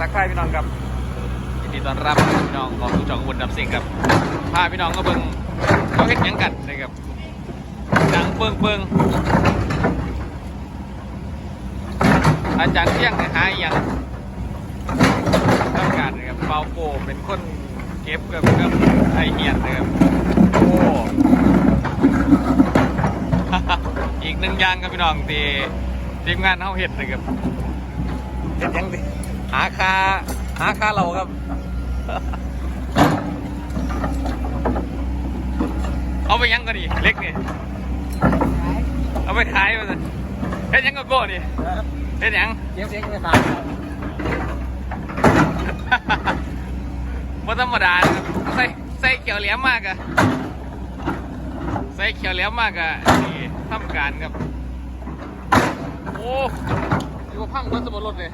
ทักทายพี่น้องครับยินดีต้อนรับพี่น้องของทุกช่องอุบลดับสิ่งครับพาพี่น้องก็เบิ่งเขาเห็นยังกันนะครับดังเปิงเปิงอาจารย์เที่ยงเนี่ยหาอหยังต้องการนะครับเปาโปเป็นคนเก็บกับเครื่องไอเหียนนะครับโอ้อีกหนึ่งอย่างครับพี่น้องที่ทีมงานเขาเห็ดนะครับเห็ดยังดิ หาคาหาคาเราครับ เอาไปยังก็ดีเล็กนี่เอาไปขายมาสิเฮ็ดยังก็โก้นี่เฮ็ดยังเก็บเล็กไม่ขาดบ่ธรรมดานะครับใส่ใส่เขียวเหลี่ยมมากอะใส่เขียวเหลี่ยมมากอะนี่ทำการครับโอ้ย ว่าพังเบิ้ลสมบูรณ์เลย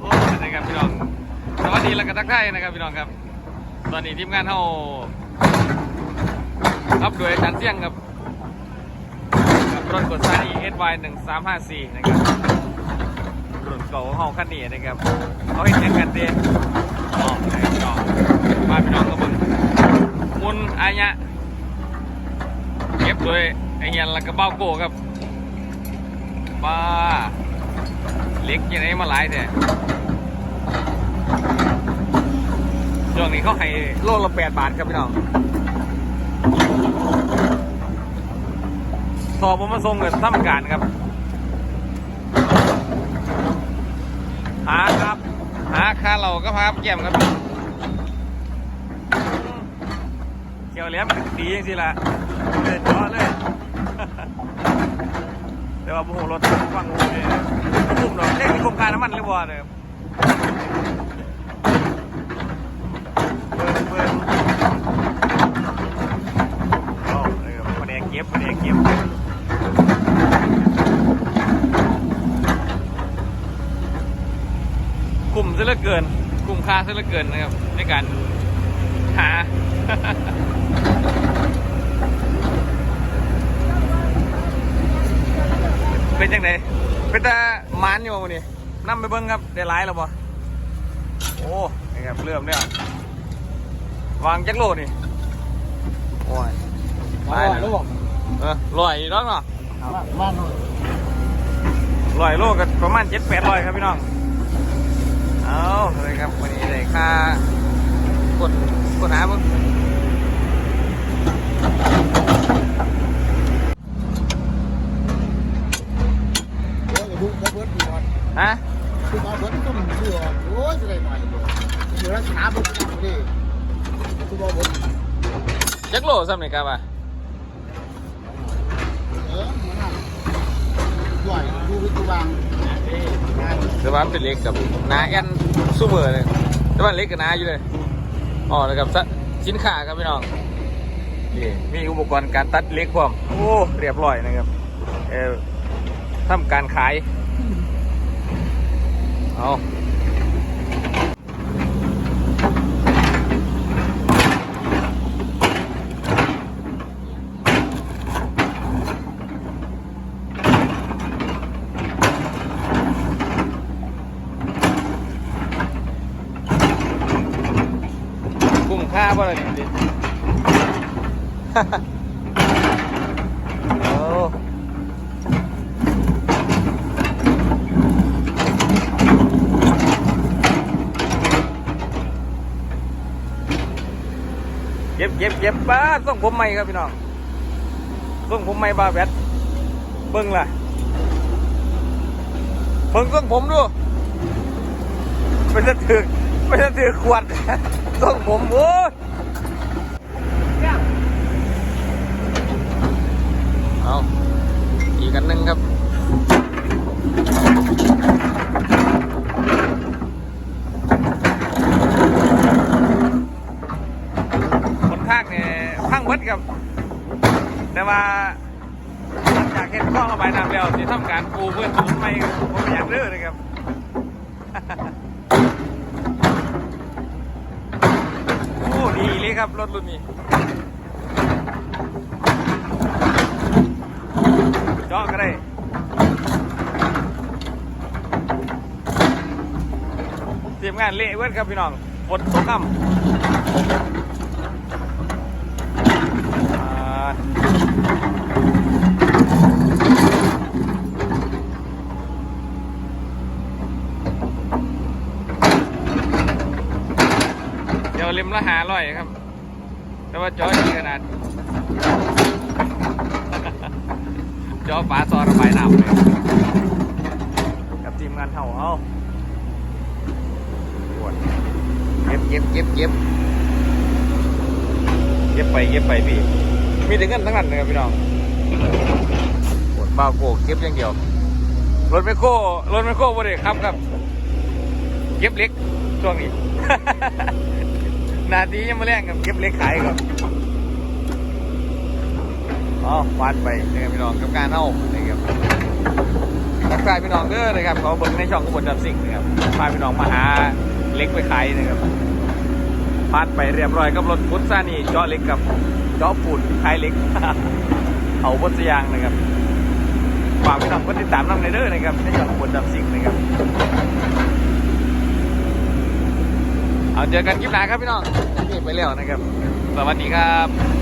โอ้ยนะครับพี่น้อง สวัสดีแล้วก็ทักทายนะครับพี่น้องครับ ตอนนี้ทีมงานเรารับโดยอาจารย์เสี่ยงครับกับรถกดซานี SY 1 3 5 4นะครับรุ่นเก่าของเราคันนี้นะครับเขาเห็นยังกันเด้อ๋อไอ้พี่น้องมาพี่น้องก็เบึงมุนอายะเก็บโดย ไอ้เฮียนแล้วก็เบ้าโก้ครับป้าเล็กยังไงมาหลายแต่ช่วงนี้เขาให้โลละแปดบาทครับพี่น้องสอบผมมาส่งเงินทำการครับ หาครับ หาค่าเราก็พาแก้มครับเกี่ยวเลี้ยมดีจริงๆละเดินจอเลย แต่ว่าบุหรถฟังงูเนี่ยบุ่มดอกเรียกที่โครงการน้ำมันหรือบ่เนี่ยเบิ่งเบิ่งโอ้เออประเดี๋ยวเก็บประเดี๋ยวเก็บกลุ่มซะเหลือเกินกลุ่มค่าซะเหลือเกินนะครับในการหา เป็น จังไดเป็นตาหมานอยู่มื้อนี่นั่ไปเบิ้งครับได้หลายแล้วบ่โอ้นี่ครับเริ่มแล้ววางจักโลนี่โอ้ยตายแล้วบอกเออลอยน้องเนาะบ้านนู้นลอยโลก็ประมาณเจ็ดแปดร้อยครับพี่น้องเอาเลยครับวันนี้ได้ค่ากดกดหาบ้าง โอ้ยดูเขาเบิร์ดดีหมด ฮะ คือ มาเบิร์ดก็มันเชื่อโอ้ยจะได้หน่อยเยอยู่รักษาบิร์ดก็ได้คือว่าเบิร์ดจักโลซ้ำไหนครับอะเออมันน่ะใหญ่ดูวิจุบังแต่ว่าเป็นเล็กกับหนาแอนสู้มือเลยแต่ว่าเล็กกับหนาอยู่เลยอ๋อนะครับสะสินค้าครับพี่น้องนี่มีอุปกรณ์การตัดเล็กพร้อมโอ้เรียบร้อยนะครับเออทำการขาย เอาคุ้มค่าป่ะล่ะนี่ดิ โอ้ เก็บเก็บเก็บป้าส่งผมใหม่ครับพี่น้องส่งผมใหม่บาแบตเบิ้งล่ะเบิ้งส่งผมดูไม่จะถือไม่จะถือขวดส่งผมโอ้ยเอาอีกอันหนึ่งครับ ว่าหลัากเห็นข้อระบายน้ำแล้วที่ทำการปูเพื่อปูไม่ผมไม่อยากเลือนเลยครับโอ้ดีเลยครับรถรุ่นนี้เจอะก็ได้เตรียมงานเละเว้นครับพี่น้องฝนตกค่ำ ริมละหาร้อยครับ แต่ว่าจอดีขนาด จอฝาซอระบายน้ำเลยกับทีมงานเท่าเอาปวดเก็บเก็บเก็บเก็บเก็บไปเก็บไปพี่ มีแต่เงินทั้งนั้นเลยครับพี่น้องปวดบ้าโกเก็บอย่างเดียว รถไมคโครรถไมคโครบ่ได้ครับครับ เก็บเล็กช่วงนี้ นาทียังมาแรงกับเก็บเล็กขายครับอ๋อฟาดไปนะครับพี่น้องกับการเอานะครับทักทายพี่น้องเด้อนะครับเขาเบิ่งในช่องขบวนดับสิ่งนะครับพาพี่น้องมาหาเล็กไปขายนะครับฟาดไปเรียบร้อยกับรถพุทธซานี่เจาะเล็กกับเจาะปูนขายเล็กเอาบนสยางนะครับฝากพี่น้องกดติดตามน้องในเด้อนะครับในช่องขบวนดับสิ่งนะครับ เอาเจอกันคลิปหน้าครับพี่น้องนี่ไปแล้วนะครับ สวัสดีครับ